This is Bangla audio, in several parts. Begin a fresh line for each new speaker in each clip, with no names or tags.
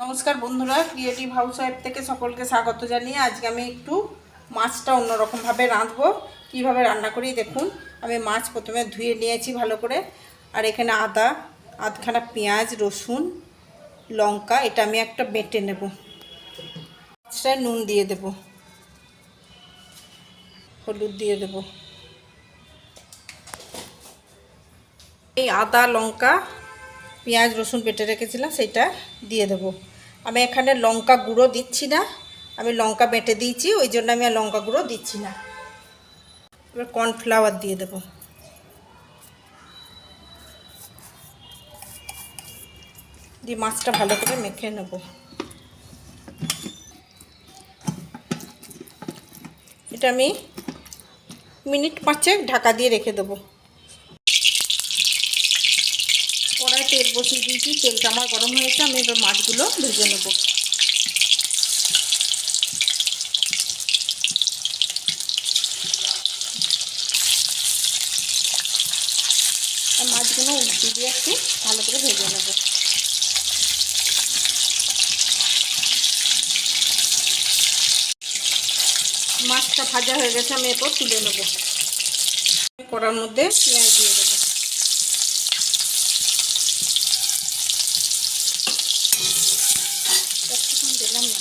নমস্কার বন্ধুরা ক্রিয়েটিভ হাউস ওয়াইফ থেকে সকলকে স্বাগত জানিয়ে আজকে আমি একটু মাছটা অন্যরকমভাবে রাঁধবো। কীভাবে রান্না করি দেখুন, আমি মাছ প্রথমে ধুয়ে নিয়েছি ভালো করে। আর এখানে আদা, আধখানা পেঁয়াজ, রসুন, লঙ্কা, এটা আমি একটা বেটে নেব। মাছটায় নুন দিয়ে দেব। হলুদ দিয়ে দেব। এই আদা, লঙ্কা পেঁয়াজ, রসুন বেটে রেখেছিলাম সেটা দিয়ে দেবো। আমি এখানে লঙ্কা গুঁড়ো দিচ্ছি না, আমি লঙ্কা বেটে দিয়েছি, ওই জন্য আমি আর লঙ্কা গুঁড়ো দিচ্ছি না। এবার কর্নফ্লাওয়ার দিয়ে দেবো। দিয়ে মাছটা ভালো করে মেখে নেব। এটা আমি মিনিট পাঁচেক ঢাকা দিয়ে রেখে দেবো। কড়াই তেল বসিয়ে দিয়েছি। তেলটা আমার গরম হয়েছে আমি এবার মাছগুলো ভেজে নেব। মাছগুলো উল্টে দিয়ে একটু ভালো করে ভেজে নেব। মাছটা ভাজা হয়ে গেছে, আমি এরপর তুলে নেব। কড়ার মধ্যে পেঁয়াজ দিয়ে দেবো একটুখানি দিলাম না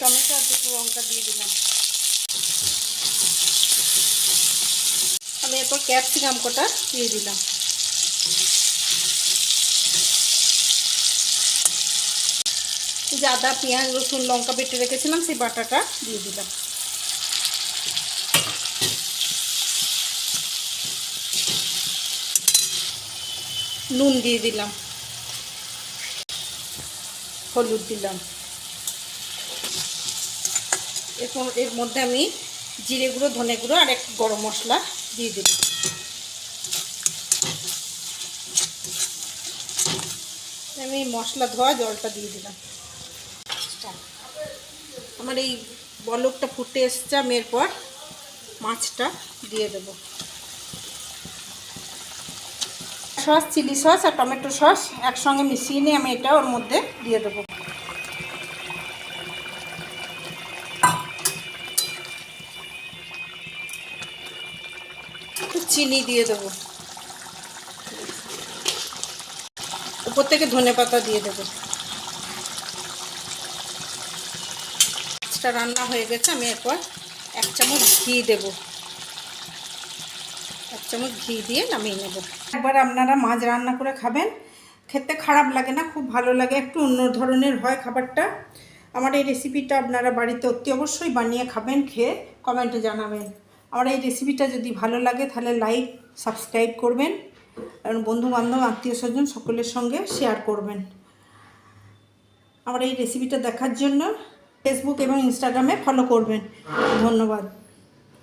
টমেটো আর দুটো লঙ্কা দিয়ে দিলাম। আমি এরপর ক্যাপসিকাম কটা দিয়ে দিলাম। যে আদা, পেঁয়াজ, রসুন, লঙ্কা বেটে রেখেছিলাম, সেই বাটাটা দিয়ে দিলাম। নুন দিয়ে দিলাম। হলুদ দিলাম। এরপর এর মধ্যে আমি জিরে গুঁড়ো, ধনে গুঁড়ো আর একটু গরম মশলা দিয়ে দিলাম আমি মশলা ধোয়া জলটা দিয়ে দিলাম। আমার এই বলকটা ফুটে এসছে, আমি এরপর মাছটা দিয়ে দেবো। সস, চিলি সস আর টমেটো সস একসঙ্গে মিশিয়ে নিয়ে আমি এটা ওর মধ্যে দিয়ে দেবো। চিনি দিয়ে দেবো। উপর থেকে ধনে পাতা দিয়ে দেবো। মাছটা রান্না হয়ে গেছে, আমি এরপর এক চামচ ঘি দেবো। এক চামচ ঘি দিয়ে নামিয়ে নেব। একবার আপনারা মাছ রান্না করে খাবেন, খেতে খারাপ লাগে না, খুব ভালো লাগে, একটু অন্য ধরনের হয় খাবারটা। আমার এই রেসিপিটা আপনারা বাড়িতে অতি অবশ্যই বানিয়ে খাবেন, খেয়ে কমেন্টে জানাবেন। আমার এই রেসিপিটা যদি ভালো লাগে, তাহলে লাইক সাবস্ক্রাইব করবেন। এবং বন্ধু বান্ধব আত্মীয় স্বজন সকলের সঙ্গে শেয়ার করবেন। আমার এই রেসিপিটা দেখার জন্য ফেসবুক এবং ইনস্টাগ্রামে ফলো করবেন। ধন্যবাদ।